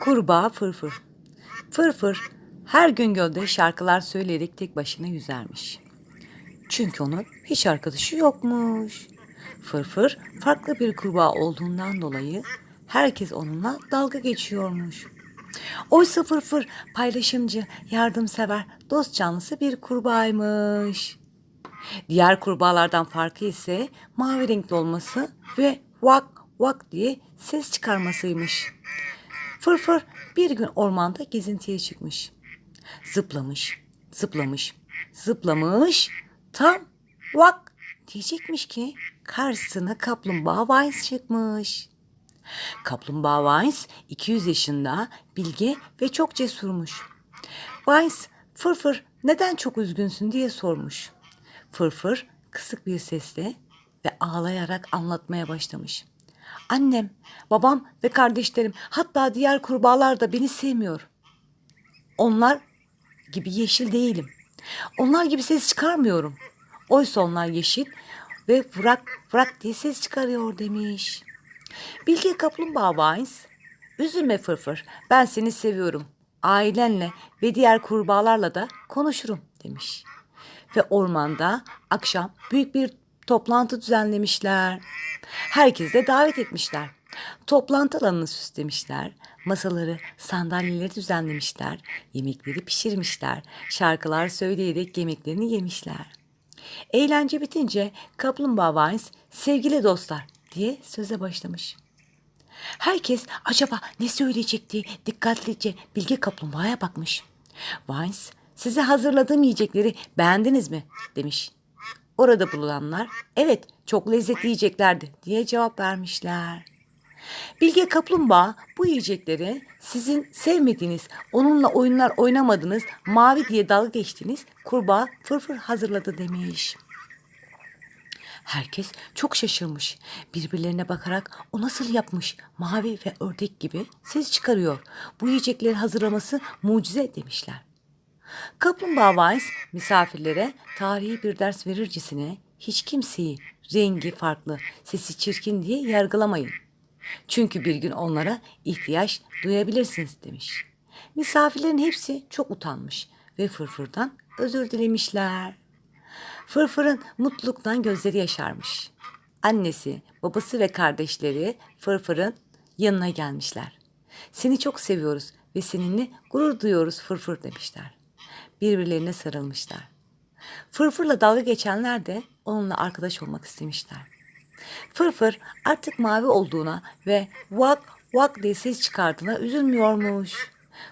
Kurbağa Fırfır Fırfır her gün gölde şarkılar söyleyerek tek başına yüzermiş. Çünkü onun hiç arkadaşı yokmuş. Fırfır farklı bir kurbağa olduğundan dolayı herkes onunla dalga geçiyormuş. Oysa Fırfır paylaşımcı, yardımsever, dost canlısı bir kurbağaymış. Diğer kurbağalardan farkı ise mavi renkli olması ve vak vak diye ses çıkarmasıymış. Fırfır bir gün ormanda gezintiye çıkmış. Zıplamış, zıplamış, zıplamış. Tam vak diyecekmiş ki karşısına kaplumbağa Vines çıkmış. Kaplumbağa Vines 200 yaşında, bilge ve çok cesurmuş. Vines, Fırfır neden çok üzgünsün diye sormuş. Fırfır kısık bir sesle ve ağlayarak anlatmaya başlamış. Annem, babam ve kardeşlerim hatta diğer kurbağalar da beni sevmiyor. Onlar gibi yeşil değilim. Onlar gibi ses çıkarmıyorum. Oysa onlar yeşil ve vrak vrak diye ses çıkarıyor demiş. Bilge Kaplumbağa Vines, üzülme Fırfır, ben seni seviyorum. Ailenle ve diğer kurbağalarla da konuşurum demiş. Ve ormanda akşam büyük bir toplantı düzenlemişler. Herkesi de davet etmişler. Toplantı alanını süslemişler. Masaları, sandalyeleri düzenlemişler. Yemekleri pişirmişler. Şarkılar söyleyerek yemeklerini yemişler. Eğlence bitince Kaplumbağa Vines sevgili dostlar diye söze başlamış. Herkes acaba ne söyleyecekti dikkatlice Bilge Kaplumbağa'ya bakmış. Vines size hazırladığım yiyecekleri beğendiniz mi demiş. Orada bulunanlar evet çok lezzetli yiyeceklerdi diye cevap vermişler. Bilge Kaplumbağa bu yiyecekleri sizin sevmediğiniz, onunla oyunlar oynamadığınız, mavi diye dalga geçtiğiniz kurbağa fırfır hazırladı demiş. Herkes çok şaşırmış. Birbirlerine bakarak o nasıl yapmış? Mavi ve ördek gibi ses çıkarıyor. Bu yiyecekleri hazırlaması mucize demişler. Kaplumbağa Vines misafirlere tarihi bir ders verircesine hiç kimseyi rengi farklı, sesi çirkin diye yargılamayın. Çünkü bir gün onlara ihtiyaç duyabilirsiniz demiş. Misafirlerin hepsi çok utanmış ve Fırfır'dan özür dilemişler. Fırfır'ın mutluluktan gözleri yaşarmış. Annesi, babası ve kardeşleri Fırfır'ın yanına gelmişler. Seni çok seviyoruz ve seninle gurur duyuyoruz Fırfır demişler. Birbirlerine sarılmışlar. Fırfır'la dalga geçenler de onunla arkadaş olmak istemişler. Fırfır artık mavi olduğuna ve vak vak diye ses çıkardığına üzülmüyormuş.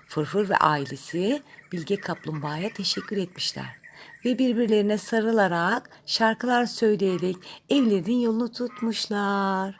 Fırfır ve ailesi Bilge Kaplumbağa'ya teşekkür etmişler. Ve birbirlerine sarılarak şarkılar söyleyerek evlerinin yolunu tutmuşlar.